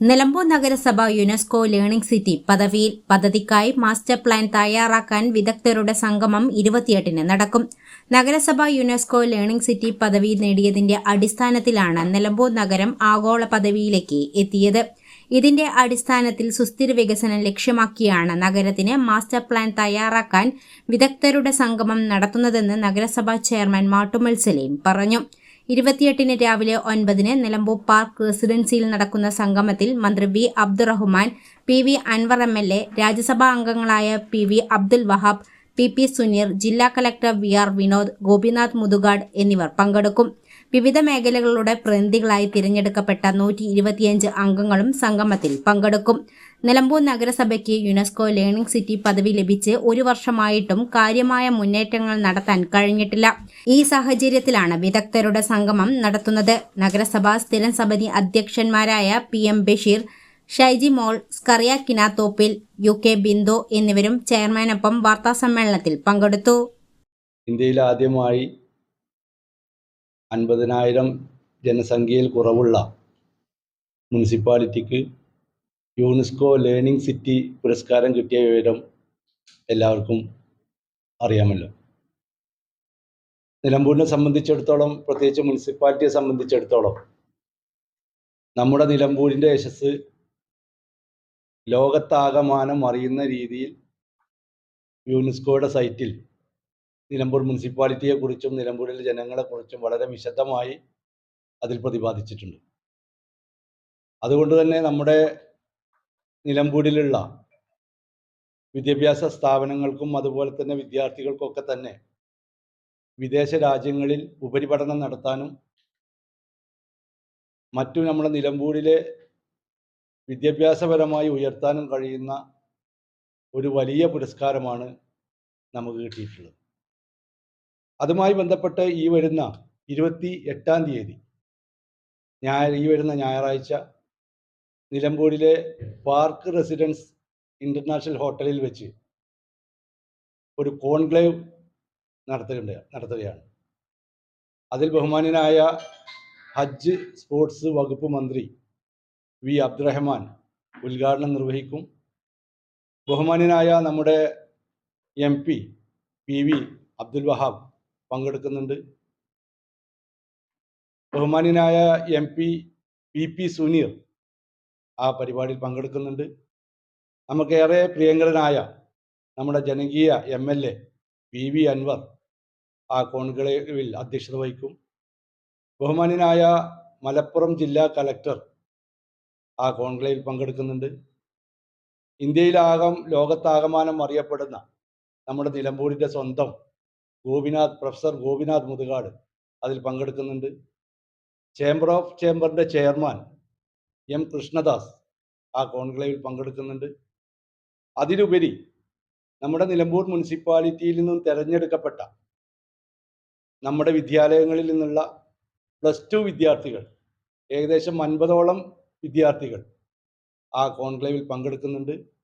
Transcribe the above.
നിലമ്പൂർ നഗരസഭ UNESCO learning city പദവിയിൽ പദ്ധതിക്കായി മാസ്റ്റർ പ്ലാൻ തയ്യാറാക്കാൻ വിദഗ്ധരുടെ സംഗമം ഇരുപത്തിയെട്ടിന് നടക്കും. നഗരസഭ യുനെസ്കോ ലേണിംഗ് സിറ്റി പദവി നേടിയതിന്റെ അടിസ്ഥാനത്തിലാണ് നിലമ്പൂർ നഗരം ആഗോള പദവിയിലേക്ക് എത്തിയത്. ഇതിന്റെ അടിസ്ഥാനത്തിൽ സുസ്ഥിര വികസനം ലക്ഷ്യമാക്കിയാണ് നഗരത്തിന് മാസ്റ്റർ പ്ലാൻ തയ്യാറാക്കാൻ വിദഗ്ധരുടെ സംഗമം നടത്തുന്നതെന്ന് നഗരസഭാ ചെയർമാൻ മാട്ടുമൽ സലീം പറഞ്ഞു. ഇരുപത്തിയെട്ടിന് രാവിലെ ഒൻപതിന് നിലമ്പൂർ പാർക്ക് റെസിഡൻസിയിൽ നടക്കുന്ന സംഗമത്തിൽ മന്ത്രി V Abdurahman P V Anvar M L A രാജ്യസഭാ അംഗങ്ങളായ P V Abdul Wahab P P Suneer ജില്ലാ collector V R Vinod Gopinath Muthukad എന്നിവർ പങ്കെടുക്കും. വിവിധ മേഖലകളുടെ പ്രതിനിധികളായി തിരഞ്ഞെടുക്കപ്പെട്ട നൂറ്റി ഇരുപത്തിയഞ്ച് അംഗങ്ങളും സംഗമത്തിൽ പങ്കെടുക്കും. നിലമ്പൂർ നഗരസഭയ്ക്ക് യുനെസ്കോ ലേണിംഗ് സിറ്റി പദവി ലഭിച്ച് ഒരു വർഷമായിട്ടും കാര്യമായ മുന്നേറ്റങ്ങൾ നടത്താൻ കഴിഞ്ഞിട്ടില്ല. ഈ സാഹചര്യത്തിലാണ് വിദഗ്ധരുടെ സംഗമം നടത്തുന്നത്. നഗരസഭാ സ്ഥിരം സമിതി അധ്യക്ഷന്മാരായ P M Basheer Shaiji Mol Scaria Kinathoppil U K Bindu എന്നിവരും ചെയർമാനൊപ്പം വാർത്താസമ്മേളനത്തിൽ പങ്കെടുത്തു. ഇന്ത്യയിൽ ആദ്യമായി അൻപതിനായിരം ജനസംഖ്യയിൽ കുറവുള്ള മുനിസിപ്പാലിറ്റിക്ക് യുനെസ്കോ ലേണിംഗ് സിറ്റി പുരസ്കാരം കിട്ടിയ വിവരം എല്ലാവർക്കും അറിയാമല്ലോ. നിലമ്പൂരിനെ സംബന്ധിച്ചിടത്തോളം പ്രത്യേകിച്ച് മുനിസിപ്പാലിറ്റിയെ സംബന്ധിച്ചിടത്തോളം നമ്മുടെ നിലമ്പൂരിന്റെ യശസ് ലോകത്താകമാനം അറിയുന്ന രീതിയിൽ യുനെസ്കോയുടെ സൈറ്റിൽ നിലമ്പൂർ മുനിസിപ്പാലിറ്റിയെക്കുറിച്ചും നിലമ്പൂരിലെ ജനങ്ങളെക്കുറിച്ചും വളരെ വിശദമായി അതിൽ പ്രതിപാദിച്ചിട്ടുണ്ട്. അതുകൊണ്ട് തന്നെ നമ്മുടെ നിലമ്പൂരിലുള്ള വിദ്യാഭ്യാസ സ്ഥാപനങ്ങൾക്കും അതുപോലെ തന്നെ വിദ്യാർത്ഥികൾക്കൊക്കെ തന്നെ വിദേശ രാജ്യങ്ങളിൽ ഉപരിപഠനം നടത്താനും മറ്റു നമ്മുടെ നിലമ്പൂരിലെ വിദ്യാഭ്യാസപരമായി ഉയർത്താനും കഴിയുന്ന ഒരു വലിയ പുരസ്കാരമാണ് നമുക്ക് കിട്ടിയിട്ടുള്ളത്. അതുമായി ബന്ധപ്പെട്ട് ഈ വരുന്ന ഇരുപത്തി എട്ടാം തീയതി ഞായർ ഈ വരുന്ന ഞായറാഴ്ച നിലമ്പൂരിലെ പാർക്ക് റെസിഡൻസ് ഇന്റർനാഷണൽ ഹോട്ടലിൽ വെച്ച് ഒരു കോൺക്ലേവ് നടത്തുകയുണ്ട് നടത്തുകയാണ്. അതിൽ ബഹുമാനനായ ഹജ്ജ് സ്പോർട്സ് വകുപ്പ് മന്ത്രി വി അബ്ദുറഹ്മാൻ ഉദ്ഘാടനം നിർവഹിക്കും. ബഹുമാന്യനായ നമ്മുടെ M P P V Abdul Wahab പങ്കെടുക്കുന്നുണ്ട്. ബഹുമാന്യനായ M P P P Suneer ആ പരിപാടിയിൽ പങ്കെടുക്കുന്നുണ്ട്. നമുക്കേറെ പ്രിയങ്കരനായ നമ്മുടെ ജനകീയ M L A P V Anvar ആ കോൺക്ലേവിൽ അധ്യക്ഷത വഹിക്കും. ബഹുമാന്യനായ മലപ്പുറം ജില്ലാ കലക്ടർ ആ കോൺക്ലേവിൽ പങ്കെടുക്കുന്നുണ്ട്. ഇന്ത്യയിലാകം ലോകത്താകമാനം അറിയപ്പെടുന്ന നമ്മുടെ നിലമ്പൂരിന്റെ സ്വന്തം ഗോപിനാഥ് പ്രൊഫസർ ഗോപിനാഥ് മുതുകാട് അതിൽ പങ്കെടുക്കുന്നുണ്ട്. ചേംബർ ഓഫ് ചേംബറിന്റെ ചെയർമാൻ എം കൃഷ്ണദാസ് ആ കോൺക്ലേവിൽ പങ്കെടുക്കുന്നുണ്ട്. അതിലുപരി നമ്മുടെ നിലമ്പൂർ മുനിസിപ്പാലിറ്റിയിൽ നിന്നും തിരഞ്ഞെടുക്കപ്പെട്ട നമ്മുടെ വിദ്യാലയങ്ങളിൽ നിന്നുള്ള പ്ലസ് ടു വിദ്യാർത്ഥികൾ ഏകദേശം അൻപതോളം വിദ്യാർത്ഥികൾ. ആ കോൺക്ലേവിൽ പങ്കെടുക്കുന്നുണ്ട്.